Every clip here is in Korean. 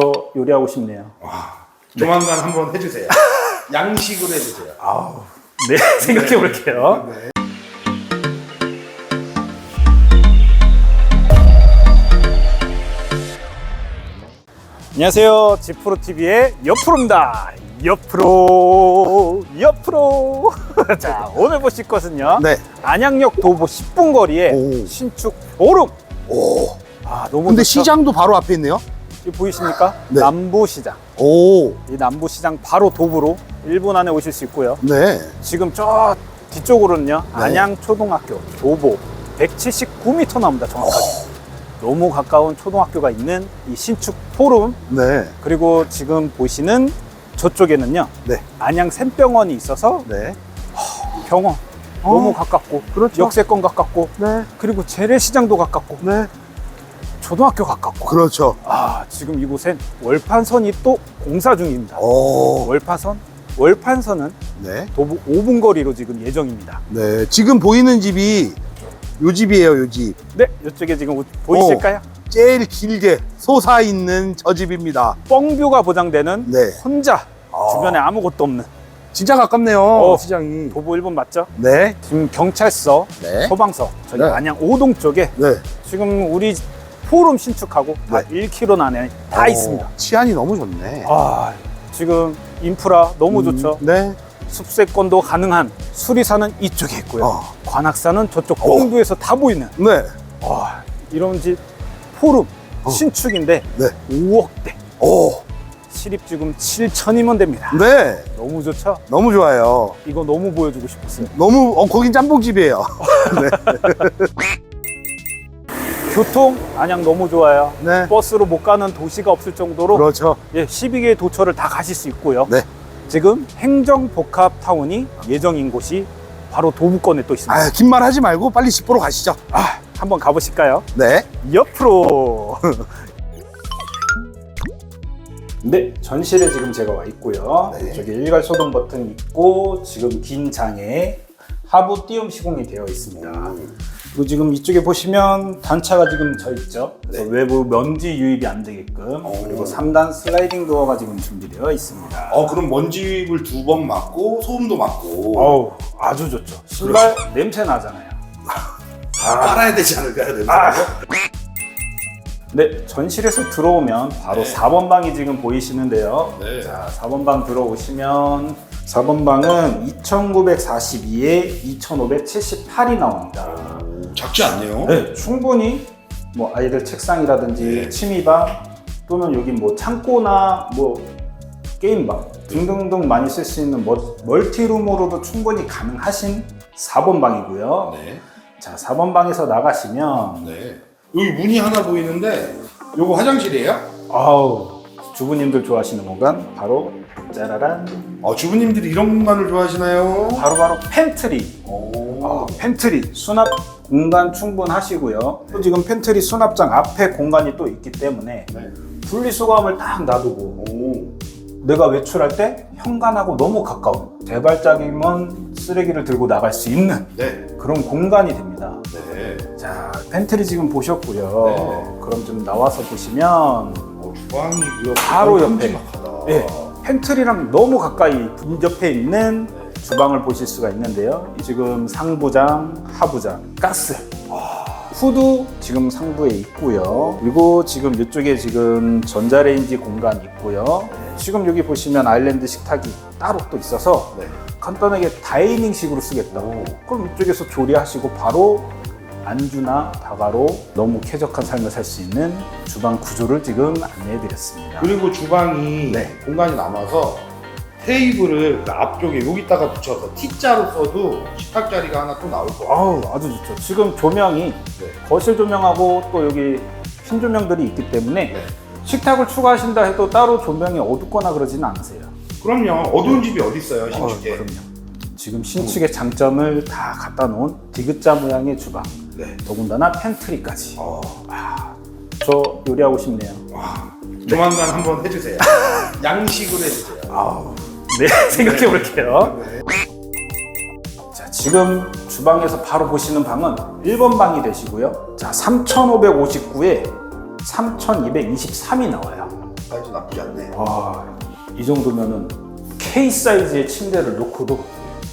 저 요리하고 싶네요. 조만간 한번 해주세요. 양식으로 해주세요. 아우. 네, 생각해 볼게요. 네. 안녕하세요. 지프로 TV의 옆으로입니다. 옆으로, 옆으로. 자, 오늘 보실 것은요. 네. 안양역 도보 10분 거리에 오. 신축 보름. 오. 아, 너무 근데 좋죠? 시장도 바로 앞에 있네요. 이 보이십니까? 네. 남부시장. 오. 이 남부시장 바로 도보로 1분 안에 오실 수 있고요. 네. 지금 저 뒤쪽으로는요 네. 안양초등학교 도보 179m 나옵니다 정확하게 너무 가까운 초등학교가 있는 이 신축 포rum 네. 그리고 지금 보시는 저쪽에는요 네. 안양 샘병원이 있어서 네. 병원 너무 가깝고 그렇죠. 역세권 가깝고 네. 그리고 재래시장도 가깝고 네. 초등학교 가깝고 그렇죠. 아 지금 이곳엔 월판선이 또 공사 중입니다 오. 월파선 월판선은 네. 도보 5분 거리로 지금 예정입니다 네. 지금 보이는 집이 요 집이에요, 요 집. 네, 이쪽에 지금 우- 보이실까요? 제일 길게 솟아 있는 저 집입니다. 뻥뷰가 보장되는 네. 혼자 아. 주변에 아무것도 없는 진짜 가깝네요, 어. 시장이. 도보 1번 맞죠? 네. 지금 경찰서, 네. 소방서, 저희 네. 안양 오동 쪽에 네. 지금 우리 포럼 신축하고 다 1km 안에 다 어, 있습니다. 치안이 너무 좋네. 아, 지금 인프라 너무 좋죠. 네. 습세권도 가능한 수리사는 이쪽에 있고요. 어. 관악산은 저쪽 어. 뻥뷰에서 다 보이는 네. 와, 이런 집 포럼 어. 신축인데 네. 5억대. 오. 실입 지금 7천이면 됩니다. 네. 너무 좋죠? 너무 좋아요. 이거 너무 보여주고 싶었어요. 너무, 어, 거긴 짬뽕집이에요. 교통 안양 너무 좋아요. 네. 버스로 못 가는 도시가 없을 정도로 그렇죠. 예, 12개의 도처를 다 가실 수 있고요. 네. 지금 행정복합타운이 예정인 곳이 바로 도부권에 또 있습니다. 아, 긴말 하지 말고 빨리 집 보러 가시죠. 아, 한번 가보실까요? 네. 옆으로. 네, 전실에 지금 제가 와 있고요. 네. 이쪽에 일괄 소동 버튼 있고 지금 긴 장에 하부 띄움 시공이 되어 있습니다. 그리고 지금 이쪽에 보시면 단차가 지금 져 있죠. 그래서 네. 외부 먼지 유입이 안 되게끔 그리고 3단 슬라이딩 도어가 지금 준비되어 있습니다. 어 그럼 먼지를 두번 맞고 소음도 맞고 어우, 아주 좋죠. 신발 냄새 나잖아요. 빨아야 되지 않을까요? 냄새? 아. 네, 전실에서 들어오면 바로 네. 4번 방이 지금 보이시는데요. 네. 자, 4번 방 들어오시면 4번 방은 2942에 2578이 나옵니다. 오, 작지 않네요. 네, 충분히 뭐 아이들 책상이라든지 네. 취미방 또는 여기 뭐 창고나 뭐 게임방 등등등 많이 쓸 수 있는 멀- 멀티룸으로도 충분히 가능하신 4번 방이고요. 네. 자, 4번 방에서 나가시면 네. 여기 문이 하나 보이는데 요거 화장실이에요? 아우 주부님들 좋아하시는 공간 바로 짜라란 어, 주부님들이 이런 공간을 좋아하시나요? 바로바로 팬트리 오. 아, 팬트리 수납 공간 충분하시고요 또 지금 팬트리 수납장 앞에 공간이 또 있기 때문에 네. 분리수거함을 딱 놔두고 오. 내가 외출할 때 현관하고 너무 가까운 대발적이면 쓰레기를 들고 나갈 수 있는 네. 그런 공간이 됩니다 네. 자 팬트리 지금 보셨고요 네. 그럼 좀 나와서 보시면 어, 주방이고요. 바로 어, 옆에. 예, 팬트리랑 너무 가까이 옆에 있는 주방을 보실 수가 있는데요. 지금 상부장, 하부장, 가스. 후드 지금 상부에 있고요. 그리고 지금 이쪽에 지금 전자레인지 공간 있고요. 지금 여기 보시면 아일랜드 식탁이 따로 또 있어서 네. 간단하게 다이닝식으로 쓰겠다고. 그럼 이쪽에서 조리하시고 바로 안주나 다가로 너무 쾌적한 삶을 살 수 있는 주방 구조를 지금 안내해 드렸습니다. 그리고 주방이 네. 공간이 남아서 테이블을 그 앞쪽에 여기다가 붙여서 T자로 써도 식탁 자리가 하나 또 나올 것 같아요. 아우 아주 좋죠. 지금 조명이 네. 거실 조명하고 또 여기 핀 조명들이 있기 때문에 네. 식탁을 추가하신다 해도 따로 조명이 어둡거나 그러지는 않으세요. 그럼요. 어두운 집이 어디 있어요, 신축에? 어, 그럼요. 지금 신축의 장점을 다 갖다 놓은 디귿자 모양의 주방. 네. 더군다나 팬트리까지. 어. 저 요리하고 싶네요. 와. 조만간 한번 해주세요. 양식으로 해주세요. 아우. 네, 생각해 볼게요. 네. 자, 지금 주방에서 바로 보시는 방은 1번 방이 되시고요. 자, 3,559에 3,223이 나와요. 사이즈 나쁘지 않네. 와, 이 정도면은 K 사이즈의 침대를 놓고도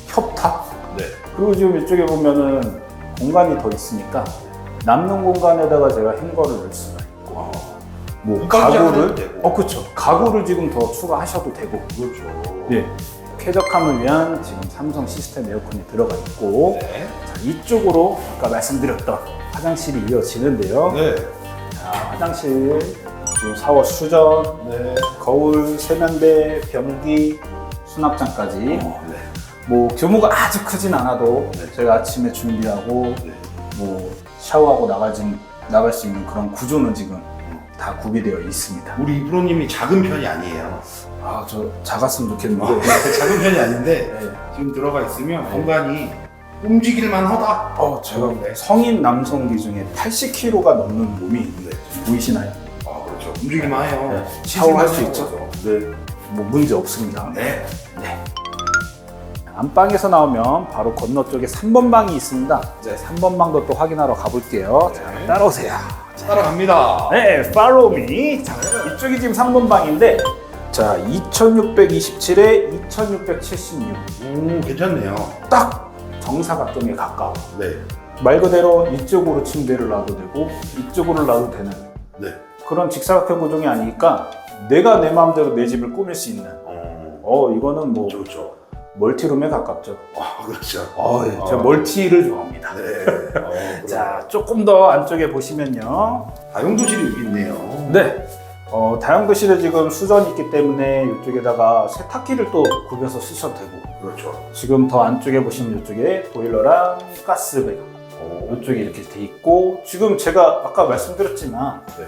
협탁. 네. 그리고 지금 이쪽에 보면은 공간이 더 있으니까 남는 공간에다가 제가 행거를 넣을 수가 있고 뭐 가구를 되고. 어 그렇죠 가구를 지금 더 추가하셔도 되고 그렇죠. 예 쾌적함을 위한 지금 삼성 시스템 에어컨이 들어가 있고 네. 자, 이쪽으로 아까 말씀드렸던 화장실이 이어지는데요 네. 자, 화장실 지금 샤워 수전 네. 거울 세면대 변기 수납장까지 어, 네. 뭐 규모가 아주 크진 않아도 네. 제가 아침에 준비하고 네. 뭐 샤워하고 나가진, 나갈 수 있는 그런 구조는 지금 다 구비되어 있습니다. 우리 프로님이 작은 편이 아니에요. 아 저 작았으면 좋겠는데. 작은 편이 아닌데 네. 지금 들어가 있으면 공간이 움직일만 하다. 어 제가 네. 성인 남성기 중에 80kg가 넘는 몸이 네. 보이시나요? 아 그렇죠. 움직일만 해요. 네. 샤워할 수 있죠. 하고. 네. 뭐 문제 없습니다. 네. 네. 안방에서 나오면 바로 건너 쪽에 3번 방이 있습니다. 이제 3번 방도 또 확인하러 가볼게요. 자, 네. 따라오세요. 따라갑니다. 네, follow me. 자, 이쪽이 지금 3번 방인데, 자, 2627에 2676. 오 괜찮네요. 딱 정사각형에 가까워. 네. 말 그대로 이쪽으로 침대를 놔도 되고, 이쪽으로 놔도 되는 네. 그런 직사각형 구조이 아니니까 내가 내 마음대로 내 집을 꾸밀 수 있는. 어. 어, 이거는 뭐 좋죠. 멀티룸에 가깝죠. 아 그렇죠. 어, 예, 제가 어. 멀티를 좋아합니다. 네. 어, 자, 조금 더 안쪽에 보시면요. 다용도실이 여기 있네요. 네. 어, 다용도실에 지금 수전이 있기 때문에 이쪽에다가 세탁기를 또 구겨서 쓰셔도 되고 그렇죠. 지금 더 안쪽에 보시면 이쪽에 보일러랑 가스배가 오. 이쪽에 이렇게 돼 있고 지금 제가 아까 말씀드렸지만 네.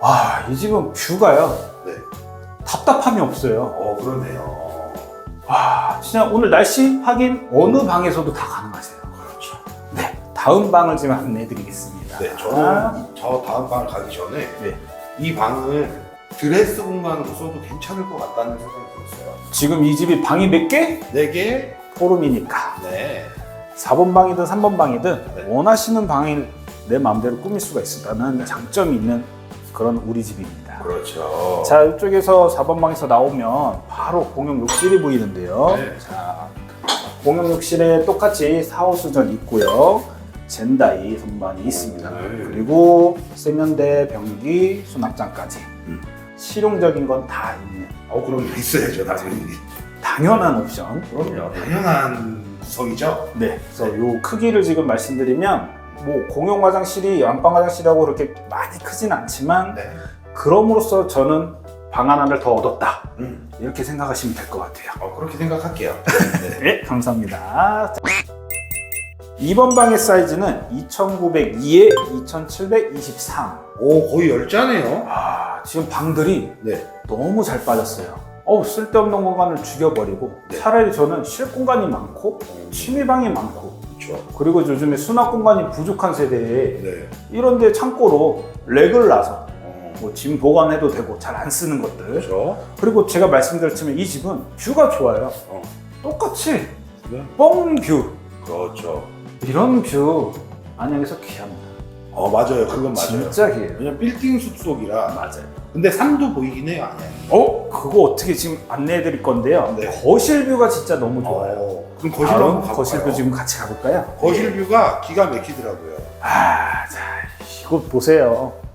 와, 이 집은 뷰가요. 네. 답답함이 없어요. 어 그러네요. 와, 진짜 오늘 날씨 확인 어느 방에서도 다 가능하세요. 그렇죠. 네. 다음 방을 지금 안내해 드리겠습니다. 네. 저는 저 다음 방을 가기 전에 네. 이 방을 드레스 공간으로 써도 괜찮을 것 같다는 생각이 들었어요. 지금 이 집이 방이 몇 개? 네 개. 포룸이니까. 네. 4번 방이든 3번 방이든 네. 원하시는 방을 내 마음대로 꾸밀 수가 있다는 장점이 있는 그런 우리 집입니다. 그렇죠. 자, 이쪽에서 4번 방에서 나오면 바로 공용 욕실이 보이는데요. 네. 자, 공용 욕실에 똑같이 사호수전 있고요. 젠다이 선반이 있습니다. 네. 그리고 세면대, 변기, 수납장까지. 음. 실용적인 건 다 있는 어 그럼 있어야죠 당연히. 당연한 옵션. 그럼요. 당연한 구성이죠. 네. 그래서 요 크기를 지금 말씀드리면 뭐 공용 화장실이 안방 화장실하고 그렇게 많이 크진 않지만 네. 그럼으로써 저는 방 하나를 더 얻었다. 음. 이렇게 생각하시면 될 것 같아요. 어 그렇게 생각할게요. 네. 네, 감사합니다. 2번 방의 사이즈는 2902에 2723. 오 거의 열자네요. 아, 지금 방들이 네. 너무 잘 빠졌어요. 어, 쓸데없는 공간을 죽여버리고 네. 차라리 저는 쉴 공간이 많고 취미방이 많고 그렇죠. 그리고 요즘에 수납 공간이 부족한 세대에 네. 이런 데 창고로 렉을 놔서 어, 뭐 짐 보관해도 되고 잘 안 쓰는 것들 그렇죠. 그리고 제가 말씀드렸지만 이 집은 뷰가 좋아요 어. 똑같이 네. 뻥뷰 그렇죠. 이런 뷰 안양에서 귀합니다 어 맞아요. 그건 맞아요. 진짜 귀해요 왜냐면 빌딩 숲속이라. 맞아요 근데 산도 보이긴 해요, 아니야. 어? 그거 어떻게 지금 안내해 드릴 건데요 네. 거실 뷰가 진짜 너무 좋아요 어, 그럼 거실로 다음 한번 가볼까요? 거실 뷰 지금 같이 가볼까요? 거실 뷰가 기가 막히더라고요. 아, 자, 이거 보세요 오.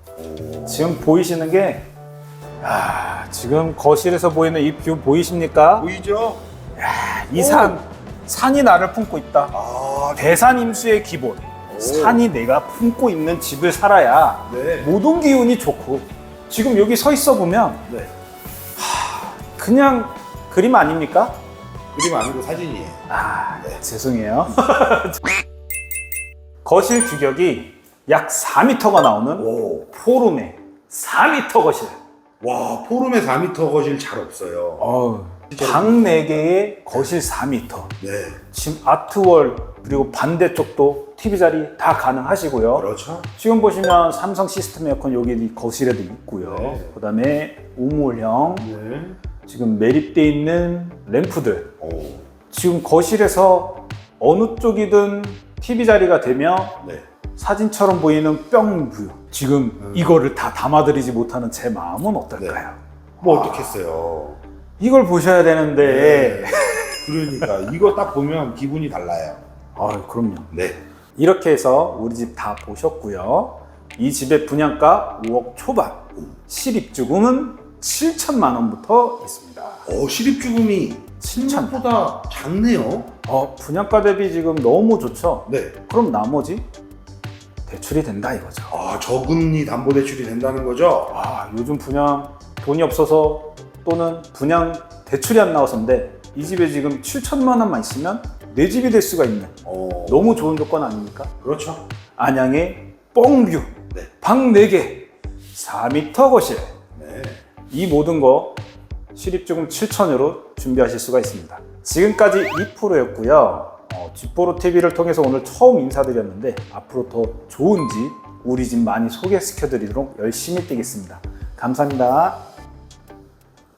지금 보이시는 게 아, 지금 거실에서 보이는 이 뷰 보이십니까? 보이죠? 이 산, 산이 나를 품고 있다. 아, 대산 임수의 기본. 오. 산이 내가 품고 있는 집을 살아야 네. 모든 기운이 좋고. 지금 여기 서 있어 보면 네. 그냥 그림 아닙니까? 그림 아니고 사진이에요. 아, 네. 죄송해요. 거실 규격이 약 4m가 나오는 오. 포룸의 4m 거실. 와, 포rum에 4m 거실 잘 없어요. 어, 방 4개에 거실 4m. 네. 지금 아트월 그리고 반대쪽도 TV 자리 다 가능하시고요. 그렇죠. 지금 보시면 삼성 시스템 에어컨 여기 거실에도 있고요. 네. 그다음에 우물형 네. 지금 매립돼 있는 램프들. 오. 지금 거실에서 어느 쪽이든 TV 자리가 되면 네. 사진처럼 보이는 뿅 뷰. 지금 음. 이거를 다 담아드리지 못하는 제 마음은 어떨까요? 뭐 어떻겠어요. 이걸 보셔야 되는데. 그러니까 이거 딱 보면 기분이 달라요. 아, 그럼요. 네. 이렇게 해서 우리 집 다 보셨고요. 이 집의 분양가 5억 초반, 실입주금은 7천만 원부터 있습니다. 어, 실입주금이 7천. 생각보다 작네요. 어, 분양가 대비 지금 너무 좋죠? 네. 그럼 나머지 대출이 된다 이거죠. 아, 저금리 담보 대출이 된다는 거죠? 아, 요즘 분양 돈이 없어서 또는 분양 대출이 안 나와서인데 이 집에 지금 7천만 원만 있으면 내 집이 될 수가 있는 어, 너무 좋은 조건 아닙니까? 그렇죠. 안양의 뻥뷰, 네. 방 4개, 4m 거실 네. 이 모든 거 실입주금 7천으로 준비하실 수가 있습니다. 지금까지 2%였고요. 어, 집보로 TV를 통해서 오늘 처음 인사드렸는데 앞으로 더 좋은 집, 우리 집 많이 소개시켜드리도록 열심히 뛰겠습니다. 감사합니다.